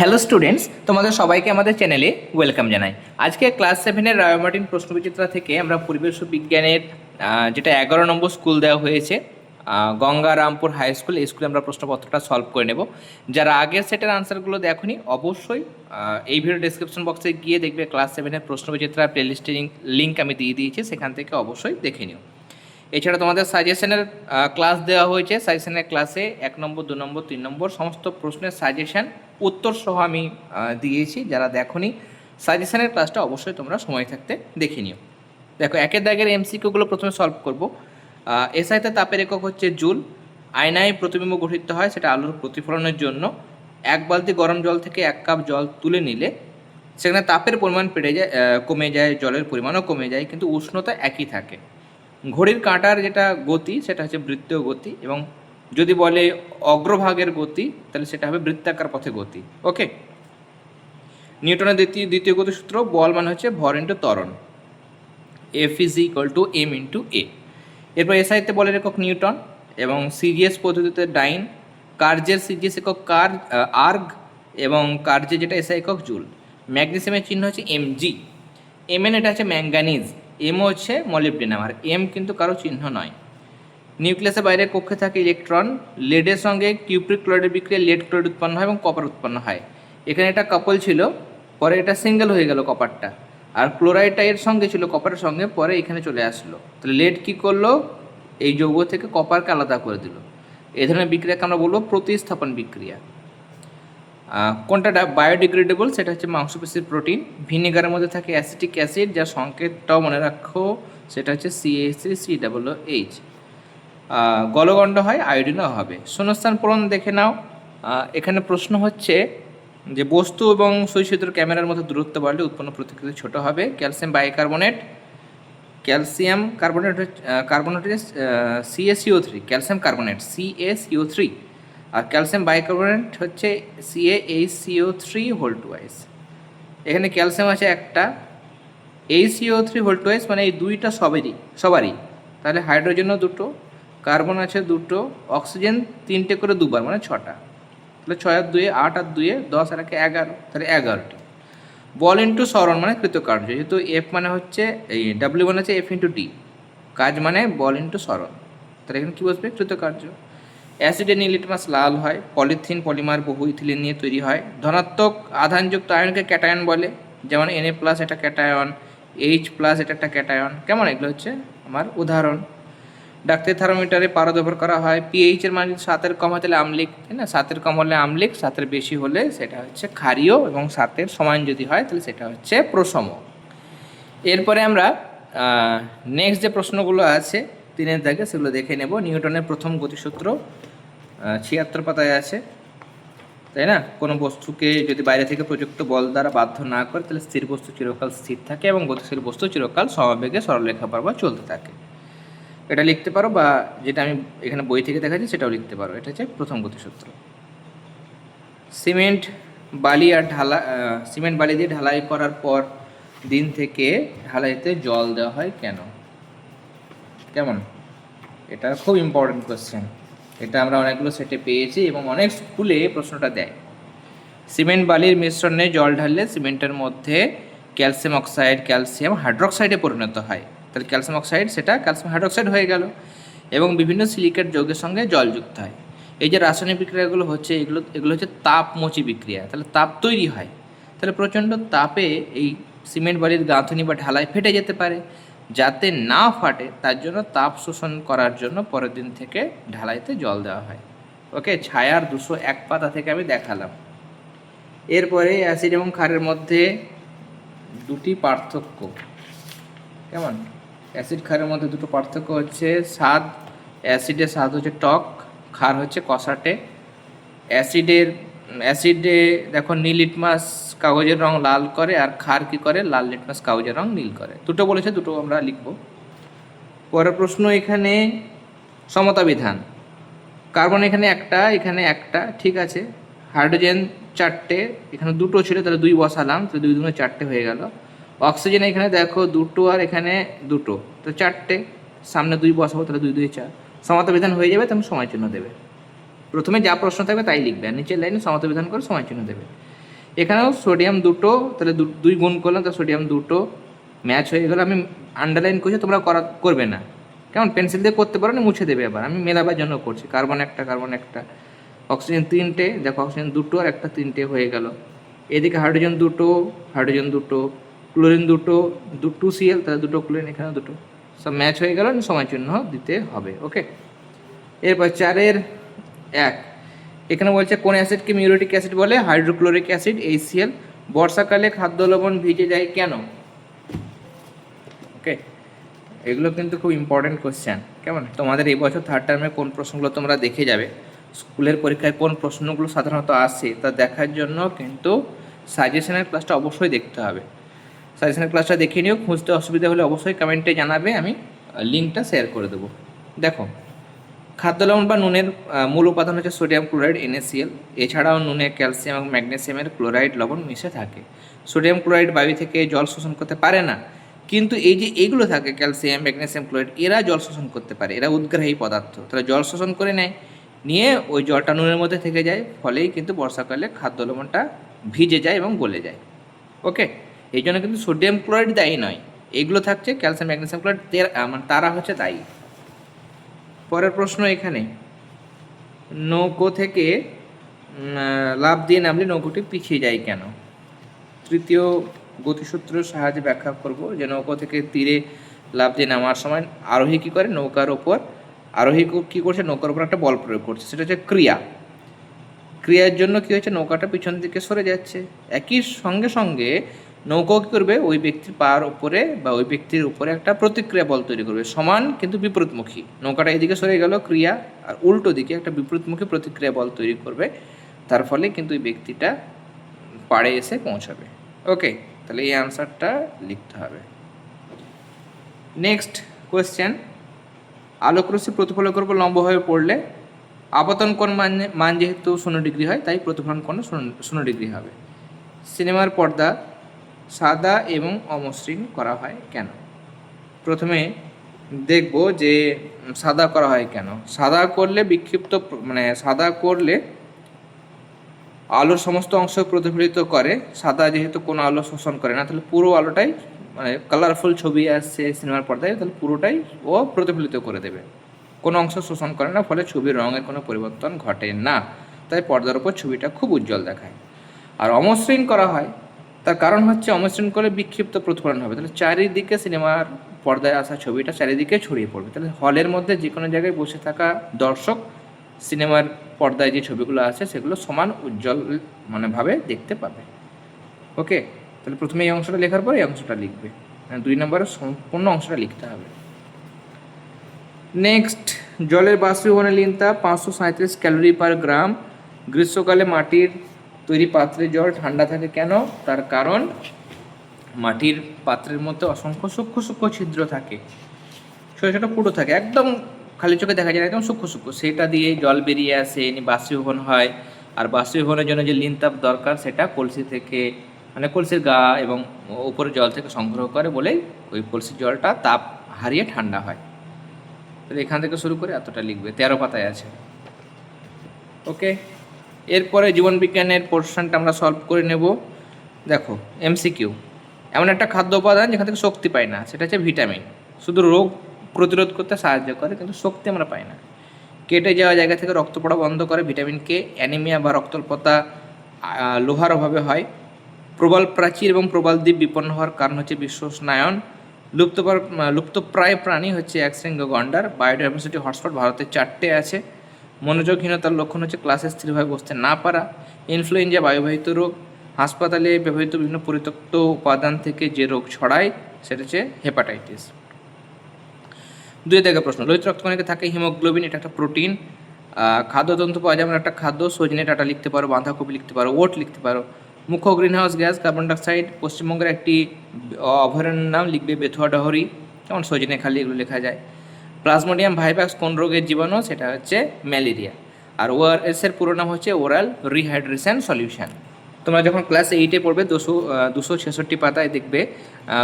Hello students তোমাদের সবাইকে আমাদের চ্যানেলে ওয়েলকাম জানাই। আজকে ক্লাস সেভেনের রায়মার্টিন প্রশ্নবিচিত্রা থেকে আমরা পরিবেশ বিজ্ঞানের যেটা এগারো নম্বর স্কুল দেওয়া হয়েছে গঙ্গারামপুর হাই স্কুল এই স্কুলে আমরা প্রশ্নপত্রটা সলভ করে নেব। যারা আগের সেটের আনসারগুলো দেখনি, অবশ্যই এই ভিডিও ডিসক্রিপশন বক্সে গিয়ে দেখবে ক্লাস সেভেনের প্রশ্নবিচিত্রা প্লেলিস্টের লিঙ্ক আমি দিয়ে দিয়েছি, সেখান থেকে অবশ্যই দেখে নিও। এছাড়া তোমাদের সাজেশনের ক্লাস দেওয়া হয়েছে। সাজেশনের ক্লাসে এক নম্বর, দু নম্বর, তিন নম্বর, সমস্ত প্রশ্নের সাজেশন উত্তর সহ আমি দিয়েছি। যারা দেখোনি সাজেশনের ক্লাসটা অবশ্যই তোমরা সময় থাকতে দেখে নিও। দেখো, একের দাগের এমসিকিউগুলো প্রথমে সলভ করব। এসআইতে তাপের একক হচ্ছে জুল। আয়নায় প্রতিবিম্ব গঠিত হয় সেটা আলোর প্রতিফলনের জন্য। এক বালতি গরম জল থেকে এক কাপ জল তুলে নিলে সেখানে তাপের পরিমাণ পেড়ে যায় কমে যায়, জলের পরিমাণও কমে যায়, কিন্তু উষ্ণতা একই থাকে। ঘড়ির কাঁটার যেটা গতি, সেটা হচ্ছে বৃত্তীয় গতি এবং যদি বলে অগ্রভাগের গতি, তাহলে সেটা হবে বৃত্তাকার পথে গতি। ওকে? নিউটনের দ্বিতীয় দ্বিতীয় গতি সূত্র, বল মানে হচ্ছে ভর ইন্টু ত্বরণ। F is equal to M into A এরপর এসআইতে বলের একক নিউটন এবং সিজিএস পদ্ধতিতে ডাইন, কার্যের সিজিএস একক কার আর্গ এবং কার্যে যেটা এসআই একক জুল। ম্যাগনেসিয়ামের চিহ্ন হচ্ছে এমজি এম এন এটা হচ্ছে ম্যাঙ্গানিজ এম হচ্ছে মলিবডেনাম আর এম কিন্তু কারও চিহ্ন নয়। নিউক্লিয়াসের বাইরে কক্ষে থাকে ইলেকট্রন লেডের সঙ্গে কিউপ্রিক ক্লোরাইডের বিক্রিয়া লেড ক্লোরাইড উৎপন্ন হয় এবং কপার উৎপন্ন হয়। এখানে এটা কাপল ছিল, পরে এটা সিঙ্গেল হয়ে গেল কপারটা আর ক্লোরাইডটা এর সঙ্গে ছিল কপারের সঙ্গে, পরে এখানে চলে আসলো। তাহলে লেড কি করল? এই যৌগ থেকে কপারকে আলাদা করে দিল। এই ধরনের বিক্রিয়াকে আমরা বলব প্রতিস্থাপন বিক্রিয়া। কোনটা বায়োডিগ্রেডেবল সেটা হচ্ছে মাংসপেশির প্রোটিন ভিনেগারের মধ্যে থাকে অ্যাসিটিক অ্যাসিড যার সংকেতটাও মনে রাখো, সেটা হচ্ছে থ্রি সি ডাবল এইচ গলগণ্ড হয় আয়োডিনও হবে। শূন্যস্থান পূরণ দেখে নাও। এখানে প্রশ্ন হচ্ছে যে বস্তু এবং সৈশিদ্র ক্যামেরার মধ্যে দূরত্ব বাড়লে উৎপন্ন প্রতিক্রিয়া ছোট হবে। Calcium bicarbonate, calcium carbonate carbonate C A C O three calcium carbonate C A C O three R calcium bicarbonate হচ্ছে C A three whole twice এখানে ক্যালসিয়াম আছে একটা এইসিও থ্রি হোল টুয়াইস মানে এই দুইটা সবেরই, সবারই। তাহলে হাইড্রোজেনও দুটো, কার্বন আছে দুটো, অক্সিজেন তিনটে করে দুবার মানে ছটা। তাহলে ছয় আর দুয়ে আট আর দুয়ে দশ আর একে এগারো, তাহলে এগারোটি। বল ইন্টু সরণ মানে কৃতকার্য, যেহেতু এফ মানে হচ্ছে এই ডাব্লিউ মানে হচ্ছে এফ ইন্টু ডি কাজ মানে বল ইন্টু সরণ। তাহলে এখানে কী বসবে? কৃতকার্য। অ্যাসিডে নীল লিটমাস লাল হয়, পলিথিন, পলিমার বহু ইথিলিন নিয়ে তৈরি হয়। ধনাত্মক আধানযুক্ত আয়নকে ক্যাটায়ন বলে, যেমন এনএ প্লাস এটা ক্যাটায়ন এইচ প্লাস এটা একটা ক্যাটায়ন। কেমন এগুলো হচ্ছে? আমার উদাহরণ। ডাক্তারি থার্মোমিটারে পারদ ব্যবহার করা হয় পিএইচ এর মান সাতের কম হয় তাহলে আমলিক, তাই না? সাতের কম হলে আমলিক, সাতের বেশি হলে সেটা হচ্ছে ক্ষারীয় এবং সাতের সমান যদি হয় তাহলে সেটা হচ্ছে প্রসম এরপরে আমরা নেক্সট যে প্রশ্নগুলো আছে, তিনের দাগে সেগুলো দেখে নেব। নিউটনের প্রথম গতিসূত্র ছিয়াত্তর পাতায় আছে, তাই না? কোনো বস্তুকে যদি বাইরে থেকে প্রযুক্ত বল দ্বারা বাধ্য না করে, তাহলে স্থির বস্তু চিরকাল স্থির থাকে এবং গতিশীল বস্তু চিরকাল সমবেগে সরলরেখা বরাবর চলতে থাকে। এটা লিখতে পারো বা যেটা আমি এখানে বই থেকে দেখাচ্ছি, সেটাও লিখতে পারো। এটা হচ্ছে প্রথম গতিসূত্র। সিমেন্ট, বালি আর ঢালা সিমেন্ট, বালি দিয়ে ঢালাই করার পর দিন থেকে ঢালাইতে জল দেওয়া হয় কেন? কেমন? এটা খুব ইম্পর্টেন্ট কোয়েশ্চেন এটা আমরা অনেকগুলো সেটে পেয়েছি এবং অনেক স্কুলে প্রশ্নটা দেয়। সিমেন্ট বালির মিশ্রণে জল ঢাললে সিমেন্টের মধ্যে ক্যালসিয়াম অক্সাইড, ক্যালসিয়াম হাইড্রোক্সাইডে পরিণত হয়। তাহলে ক্যালসিয়াম অক্সাইড সেটা ক্যালসিয়াম হাইড্রোক্সাইড হয়ে গেল এবং বিভিন্ন সিলিকেট যৌগের সঙ্গে জল যুক্ত হয়। এই যে রাসায়নিক বিক্রিয়াগুলো হচ্ছে, এগুলো এগুলো হচ্ছে তাপমোচী বিক্রিয়া। তাহলে তাপ তৈরি হয়। তাহলে প্রচণ্ড তাপে এই সিমেন্ট বালির গাঁথনি বা ঢালাই ফেটে যেতে পারে। যাতে না ফাটে, তার জন্য তাপ শোষণ করার জন্য পরের দিন থেকে ঢালাইতে জল দেওয়া হয়। ওকে ছায়ার দুশো এক পাতা থেকে আমি দেখালাম। এরপরে অ্যাসিড এবং ক্ষারের মধ্যে দুটি পার্থক্য। কেমন? অ্যাসিড ক্ষারের মধ্যে দুটো পার্থক্য হচ্ছে স্বাদ। অ্যাসিডের স্বাদ হচ্ছে টক, ক্ষার হচ্ছে কষাটে। অ্যাসিডের অ্যাসিডে দেখো নীল লিটমাস কাগজের রং লাল করে আর ক্ষার কি করে? লাল লিটমাস কাগজের রং নীল করে। দুটো বলেছে, দুটো আমরা লিখব। পরের প্রশ্ন এখানে সমতা বিধান। কার্বন এখানে একটা এখানে একটা, ঠিক আছে। হাইড্রোজেন চারটে, এখানে দুটো ছিল, তাহলে দুই বসালাম তো দুই দুগুণে চারটে হয়ে গেল। অক্সিজেন এখানে দেখো দুটো আর এখানে দুটো, তো চারটে। সামনে দুই বসাবো, তাহলে দুই দুই চার। সমতা বিধান হয়ে যাবে তখন সময় চিহ্ন দেবে। প্রথমে যা প্রশ্ন থাকবে তাই লিখবে, আর নিচের লাইনে সমতা বিধান করে সময় চিহ্ন দেবে। এখানেও সোডিয়াম দুটো, তাহলে দুই গুণ করলাম, তাহলে সোডিয়াম দুটো ম্যাচ হয়ে গেলো। আমি আন্ডারলাইন করছি, তোমরা করা করবে না। কেমন? পেন্সিল দিয়ে করতে পারো না, মুছে দেবে আবার। আমি মেলাবার জন্য করছি। কার্বন একটা কার্বন একটা। অক্সিজেন তিনটে, দেখো অক্সিজেন দুটো আর একটা তিনটে হয়ে গেল। এদিকে হাইড্রোজেন দুটো হাইড্রোজেন দুটো ক্লোরিন দুটো, দু টু সিএল তাহলে দুটো ক্লোরিন এখানে দুটো। সব ম্যাচ হয়ে গেল, সময় চিহ্ন দিতে হবে ওকে এরপর চারের এক। এখানে বলছে, কোন অ্যাসিডকে মিউরেটিক অ্যাসিড বলে? Hydrochloric acid H C L বর্ষাকালে খাদ্য লবণ ভিজে যায় কেন? ওকে এগুলো কিন্তু খুব ইম্পর্টেন্ট কোশ্চেন কেমন? তোমাদের এই বছর থার্ড টার্মে কোন প্রশ্নগুলো তোমরা দেখে যাবে? স্কুলের পরীক্ষায় কোন প্রশ্নগুলো সাধারণত আসে? তা দেখার জন্য কিন্তু সাজেশনের ক্লাসটা অবশ্যই দেখতে হবে। সাজেশনের ক্লাসটা দেখে নিও। খুঁজতে অসুবিধা হলে অবশ্যই কমেন্টে জানাবে। আমি লিঙ্কটা শেয়ার করে দেবো। দেখো খাদ্য লবণ বা নুনের মূল উপাদান হচ্ছে সোডিয়াম ক্লোরাইড এনএসিএল এছাড়াও নুনে ক্যালসিয়াম এবং ম্যাগনেসিয়ামের ক্লোরাইড লবণ মিশে থাকে। সোডিয়াম ক্লোরাইড বায়ু থেকে জল শোষণ করতে পারে না। কিন্তু এই যে এইগুলো থাকে, ক্যালসিয়াম, ম্যাগনেসিয়াম ক্লোরাইড, এরা জল শোষণ করতে পারে। এরা উদ্গ্রাহী পদার্থ। তাহলে জল শোষণ করে নেয়। নিয়ে ওই জলটা নুনের মধ্যে থেকে যায়। ফলেই কিন্তু বর্ষাকালে খাদ্য লবণটা ভিজে যায় এবং গলে যায়। ওকে? এই জন্য কিন্তু সোডিয়াম ক্লোরাইড দায়ী নয়। এগুলো থাকছে ক্যালসিয়াম, ম্যাগনেসিয়াম ক্লোরাইড মানে তারা হচ্ছে দায়ী। পরের প্রশ্ন এখানে। নৌকো থেকে লাফ দিয়ে নামলে নৌকোটি পিছিয়ে যায় কেন? তৃতীয় গতিসূত্রের সাহায্যে ব্যাখ্যা করব যে নৌকো থেকে তীরে লাফ দিয়ে নামার সময় আরোহী কী করে? নৌকার ওপর আরোহী কী করছে? নৌকার উপর একটা বল প্রয়োগ করছে। সেটা হচ্ছে ক্রিয়া। ক্রিয়ার জন্য কী হচ্ছে নৌকাটা পিছন দিকে সরে যাচ্ছে। একই সঙ্গে সঙ্গে নৌকা কী করবে? ওই ব্যক্তির পার উপরে বা ওই ব্যক্তির উপরে একটা প্রতিক্রিয়া বল তৈরি করবে। সমান কিন্তু বিপরীতমুখী। নৌকাটা এদিকে সরে গেল, ক্রিয়া, আর উল্টো দিকে একটা বিপরীতমুখী প্রতিক্রিয়া বল তৈরি করবে। তার ফলে কিন্তু ওই ব্যক্তিটা পাড়ে এসে পৌঁছাবে। ওকে তাহলে এই আনসারটা লিখতে হবে। নেক্সট কোয়েশ্চেন আলোকরশ্মি প্রতিফলকের উপর লম্ব হয়ে পড়লে আপাতন কোণ মান মান যেহেতু শূন্য ডিগ্রি হয়, তাই প্রতিফলন শূন্য- শূন্য ডিগ্রি হবে। সিনেমার পর্দা সাদা এবং অমসৃণ করা হয় কেন? প্রথমে দেখব যে সাদা করা হয় কেন। সাদা করলে বিক্ষিপ্ত মানে সাদা করলে আলোর সমস্ত অংশ প্রতিফলিত করে। সাদা যেহেতু কোনো আলো শোষণ করে না, তাহলে পুরো আলোটাই মানে কালারফুল ছবি আসছে সিনেমার পর্দায়, তাহলে পুরোটাই ও প্রতিফলিত করে দেবে। কোনো অংশ শোষণ করে না, ফলে ছবির রঙের কোনো পরিবর্তন ঘটে না। তাই পর্দার উপর ছবিটা খুব উজ্জ্বল দেখায়। আর অমসৃণ করা হয়। তার কারণ হচ্ছে অমসৃণ করলে বিক্ষিপ্ত প্রতিফলন হবে। তাহলে চারিদিকে সিনেমার পর্দায় আসা ছবিটা চারিদিকে ছড়িয়ে পড়বে। তাহলে হলের মধ্যে যে কোনো জায়গায় বসে থাকা দর্শক সিনেমার পর্দায় যে ছবিগুলো আছে সেগুলো সমান উজ্জ্বল মানে ভাবে দেখতে পাবে। ওকে? তাহলে প্রথমে এই অংশটা লেখার পর এই অংশটা লিখবে। মানে দুই নম্বরে সম্পূর্ণ অংশটা লিখতে হবে। নেক্সট, জলের বাষ্পীভবনের লিনতা পাঁচশো সাঁত্রিশ ক্যালোরি পার গ্রাম, গ্রীষ্মকালে মাটির তৈরি পাত্রের জল ঠান্ডা থাকে কেন? তার কারণ মাটির পাত্রের মধ্যে অসংখ্য সূক্ষ্ম সূক্ষ্ম ছিদ্র থাকে। ছোটো ছোটো ফুটো থাকে, একদম খালি চোখে দেখা যায় একদম সূক্ষ্ম সূক্ষ্ম। সেটা দিয়ে জল বেরিয়ে আসে, এনে বাষ্পীভবন হয়। আর বাষ্পীভবনের জন্য যে লিন তাপ দরকার, সেটা কলসি থেকে মানে কলসির গা এবং উপরে জল থেকে সংগ্রহ করে বলেই ওই কলসির জলটা তাপ হারিয়ে ঠান্ডা হয়। তাহলে এখান থেকে শুরু করে এতটা লিখবে, তেরো পাতায় আছে। ওকে? এরপরে জীবনবিজ্ঞানের পোর্শনটা আমরা সলভ করে নেব। দেখো এমসিকিউ এমন একটা খাদ্য উপাদান যেখান থেকে শক্তি পাই না, সেটা হচ্ছে ভিটামিন শুধু রোগ প্রতিরোধ করতে সাহায্য করে, কিন্তু শক্তি আমরা পাই না। কেটে যাওয়া জায়গা থেকে রক্ত পড়া বন্ধ করে ভিটামিন কে অ্যানিমিয়া বা রক্তল্পতা লোহার অভাবে হয়। প্রবল প্রাচীর এবং প্রবল দ্বীপ বিপন্ন হওয়ার কারণ হচ্ছে বিশ্ব স্নায়ন লুপ্তপ্রায় লুপ্তপ্রায় প্রাণী হচ্ছে এক একশৃঙ্গ গন্ডার বায়োডাইভার্সিটি হটস্পট ভারতের চারটে আছে। মনোযোগহীনতার লক্ষণ হচ্ছে ক্লাসে স্থিরভাবে বসতে না পারা ইনফ্লুয়েঞ্জা বায়ুবাহিত রোগ, হাসপাতালে ব্যবহৃত বিভিন্ন পরিত্যক্ত উপাদান থেকে যে রোগ ছড়ায়, সেটা হচ্ছে হেপাটাইটিস দুই থেকে প্রশ্ন, লোহিত রক্তকণিকে থাকে হিমোগ্লোবিন এটা একটা প্রোটিন খাদ্যতন্তু পাওয়া যায় যেমন একটা খাদ্য সজনে ডাটা লিখতে পারো, বাঁধাকপি লিখতে পারো, ওট লিখতে পারো। মুখ্য গ্রিনহাউস গ্যাস কার্বন ডাইঅক্সাইড পশ্চিমবঙ্গের একটি অভয়ারণ্যের নাম লিখবে বেথুয়া ডহরি, যেমন সজনে খালি এগুলো লেখা যায়। প্লাজমোডিয়াম ভাইভাক্স কোন রোগের জীবাণু? সেটা হচ্ছে ম্যালেরিয়া। আর ওআরএস এর পুরো নাম হচ্ছে ওরাল রিহাইড্রেশন সলিউশন। তোমরা যখন ক্লাস এইটে পড়বে, দুশো দুশো ছেষট্টি পাতায় দেখবে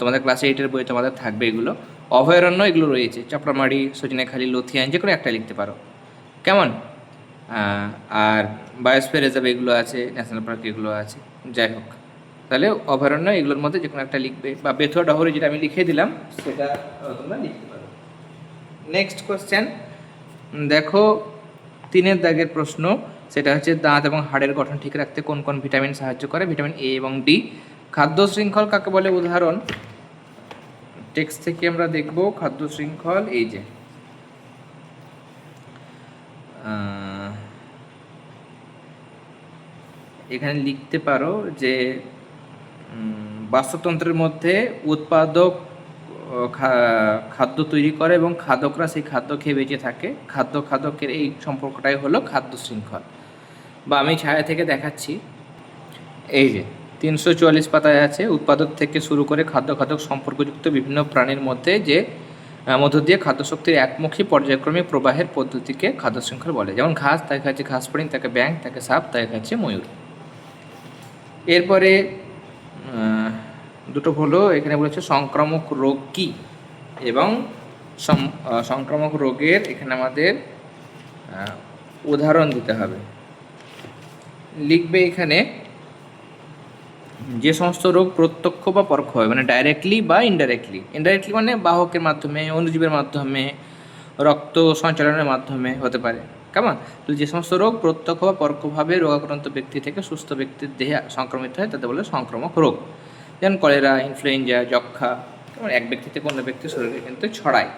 তোমাদের ক্লাস এইটের বই তোমাদের থাকবে এগুলো। অভয়ারণ্য এগুলো রয়েছে, চাপড়ামারি, সজনেখালি, লথিয়ান যে কোনো একটা লিখতে পারো। কেমন? আর বায়োস্ফিয়ার রিজার্ভ এগুলো আছে, ন্যাশনাল পার্ক এগুলো আছে, যাই হোক। তাহলে অভয়ারণ্য এগুলোর মধ্যে যে কোনো একটা লিখবে, বা বেথুয়া ডহরি যেটা আমি লিখে দিলাম, সেটা তোমরা লিখতে পারো। নেক্সট কোশ্চেন দেখো, তিনের দাগের প্রশ্ন, সেটা হচ্ছে দাঁত এবং হাড়ের গঠন ঠিক রাখতে কোন কোন ভিটামিন সাহায্য করে? ভিটামিন এ এবং ডি খাদ্য শৃঙ্খল কাকে বলে? উদাহরণ টেক্সট থেকে আমরা দেখব খাদ্য শৃঙ্খল, এই যে। এখানে লিখতে পারো যে বাস্তুতন্ত্রের মধ্যে উৎপাদক খাদ্য তৈরি করে এবং খাদকরা সেই খাদ্য খেয়ে বেঁচে থাকে। খাদ্য, খাদকের এই সম্পর্কটাই হলো খাদ্য শৃঙ্খল। বা আমি ছায়া থেকে দেখাচ্ছি। এই যে, তিনশো চুয়াল্লিশ পাতায় আছে, উৎপাদক থেকে শুরু করে খাদ্য, খাদক সম্পর্কযুক্ত বিভিন্ন প্রাণীর মধ্যে যে মধ্য দিয়ে খাদ্য শক্তির একমুখী পর্যায়ক্রমিক প্রবাহের পদ্ধতিকে খাদ্য শৃঙ্খল বলে। যেমন ঘাস, তাকে খাচ্ছে ঘাস ফড়িং তাকে ব্যাং তাকে সাপ, তাকে খাচ্ছে ময়ূর। এরপরে দুটো হলো। এখানে বলেছে সংক্রামক রোগ কি? এবং সংক্রামক রোগের এখানে আমাদের উদাহরণ দিতে হবে। লিখবে এখানে, যে সমস্ত রোগ প্রত্যক্ষ বা পরোক্ষ হয় মানে ডাইরেক্টলি বা ইনডাইরেক্টলি ইনডাইরেক্টলি মানে বাহকের মাধ্যমে অণুজীবের মাধ্যমে, রক্ত সঞ্চালনের মাধ্যমে হতে পারে। কেমন? তো যে সমস্ত রোগ প্রত্যক্ষ বা পরোক্ষভাবে রোগাক্রান্ত ব্যক্তি থেকে সুস্থ ব্যক্তির দেহে সংক্রমিত হয় তাতে বলে সংক্রামক রোগ। যেমন কলেরা ইনফ্লুয়েঞ্জা যক্ষা কেমন এক ব্যক্তি থেকে অন্য ব্যক্তির শরীরে কিন্তু ছড়ায়।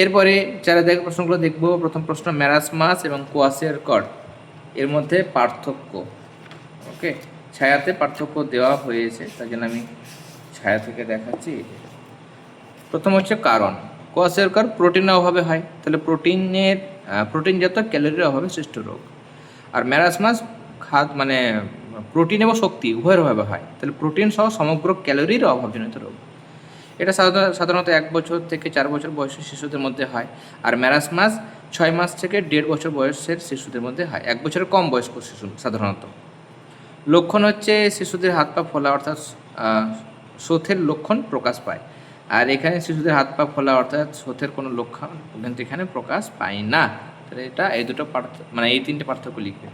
এরপরে যারা দেখ প্রশ্নগুলো দেখব, প্রথম প্রশ্ন ম্যারাসমাস এবং কোয়াসের কর। এর মধ্যে পার্থক্য ওকে ছায়াতে পার্থক্য দেওয়া হয়েছে তাই জন্য আমি ছায়া থেকে দেখাচ্ছি। প্রথম হচ্ছে কারণ। কোয়াসের কর প্রোটিনের অভাবে হয়, তাহলে প্রোটিনের প্রোটিনজাত ক্যালোরির অভাবে সৃষ্ট রোগ। আর ম্যারাসমাস খাদ মানে প্রোটিন এবং শক্তি উভয়ের অভাবে হয়। তাহলে প্রোটিন সহ সমগ্র ক্যালোরির অভাবজনিত রোগ। এটা সাধারণত এক বছর থেকে চার বছর বয়সের শিশুদের মধ্যে হয় আর ম্যারাসমাস ছয় মাস থেকে দেড় বছর বয়সের শিশুদের মধ্যে হয়। এক বছরের কম বয়স্ক শিশু সাধারণত। লক্ষণ হচ্ছে শিশুদের হাত পা ফোলা অর্থাৎ শোথের লক্ষণ প্রকাশ পায়। আর এখানে শিশুদের হাত পা ফোলা অর্থাৎ শোথের কোনো লক্ষণ কিন্তু এখানে প্রকাশ পায় না। তাহলে এটা এই দুটো মানে এই তিনটে পার্থক্য লিখবে।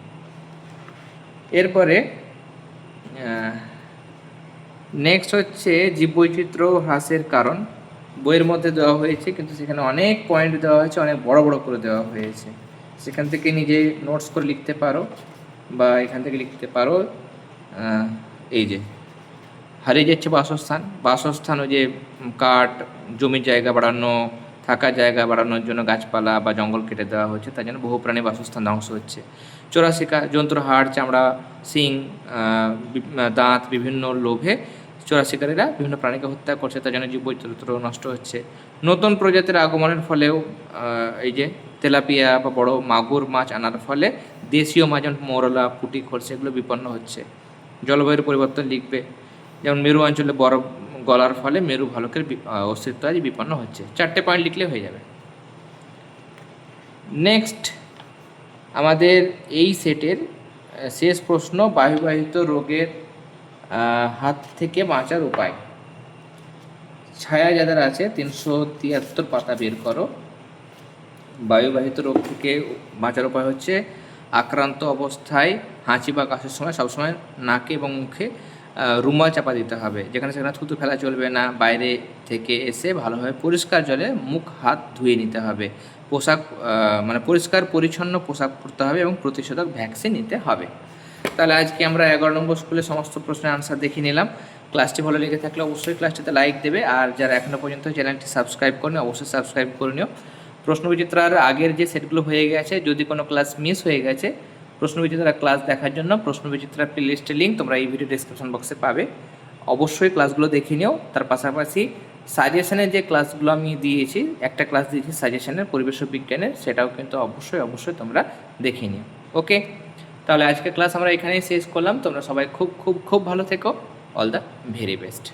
এরপরে নেক্সট হচ্ছে জীববৈচিত্র্য হ্রাসের কারণ। বইয়ের মধ্যে দেওয়া হয়েছে, কিন্তু সেখানে অনেক পয়েন্ট দেওয়া হয়েছে, অনেক বড় বড় করে দেওয়া হয়েছে। সেখান থেকে নিজে নোটস করে লিখতে পারো, বা এখান থেকে লিখতে পারো এই যে, হারিয়ে যাচ্ছে বাসস্থান। বাসস্থান ওই যে কাঠ, জমির জায়গা বাড়ানো থাকার জায়গা বাড়ানোর জন্য গাছপালা বা জঙ্গল কেটে দেওয়া হচ্ছে তার জন্য বহু প্রাণী বাসস্থান ধ্বংস হচ্ছে। চোরাশিকা জন্তুর হাড় চামড়া আহ, দাঁত বিভিন্ন লোভে চোরা শিকারীরা বিভিন্ন প্রাণীকে হত্যা করছে তার জন্য জীববৈচিত্র্য নষ্ট হচ্ছে। নতুন প্রজাতির আগমনের ফলেও এই যে তেলাপিয়া বা বড় মাগুর মাছ আনার ফলে দেশীয় মাছ যেমন মোরলা পুটি খরচে এগুলো বিপন্ন হচ্ছে। জলবায়ুর পরিবর্তন লিখবে। যেমন মেরু অঞ্চলে বরফ গলার ফলে মেরু ভালকের অস্তিত্ব আজ বিপন্ন হচ্ছে। চারটে পয়েন্ট লিখলে হয়ে যাবে। নেক্সট আমাদের এই সেটের শেষ প্রশ্ন, বায়ুবাহিত রোগের হাত থেকে বাঁচার উপায়। ছায়া যাদের আছে, তিনশো তিয়াত্তর পাতা বের করো। বায়ুবাহিত রোগ থেকে বাঁচার উপায় হচ্ছে, আক্রান্ত অবস্থায় হাঁচি বা কাশের সময় সবসময় নাকে এবং মুখে রুমাল চাপা দিতে হবে। যেখানে সেখানে থুতু ফেলা চলবে না। বাইরে থেকে এসে ভালোভাবে পরিষ্কার জলে মুখ, হাত ধুয়ে নিতে হবে। পোশাক মানে পরিষ্কার, পরিচ্ছন্ন পোশাক পরতে হবে এবং প্রতিষেধক ভ্যাকসিন নিতে হবে। তাহলে আজকে আমরা এগারো নম্বর স্কুলে সমস্ত প্রশ্নের আনসার দেখে নিলাম। ক্লাসটি ভালো লেগে থাকলে অবশ্যই ক্লাসটিতে লাইক দেবে। আর যারা এখনও পর্যন্ত চ্যানেলটি সাবস্ক্রাইব করেনি, অবশ্যই সাবস্ক্রাইব করে নিও। প্রশ্নবিচিত্রার আগের যে সেটগুলো হয়ে গেছে, যদি কোনো ক্লাস মিস হয়ে গেছে প্রশ্নবিচিত্রার ক্লাস দেখার জন্য প্রশ্নবিচিত্রার প্লেলিস্টের লিঙ্ক তোমরা এই ভিডিও ডিসক্রিপশন বক্সে পাবে। অবশ্যই ক্লাসগুলো দেখে নিও। তার পাশাপাশি সাজেশনের যে ক্লাসগুলো আমি দিয়েছি, একটা ক্লাস দিয়েছি সাজেশনের পরিবেশ বিজ্ঞানের, সেটাও কিন্তু অবশ্যই অবশ্যই তোমরা দেখে নিও। ওকে তাহলে আজকে ক্লাস আমরা এখানেই শেষ করলাম। তোমরা সবাই খুব খুব খুব ভালো থেকো। All the very best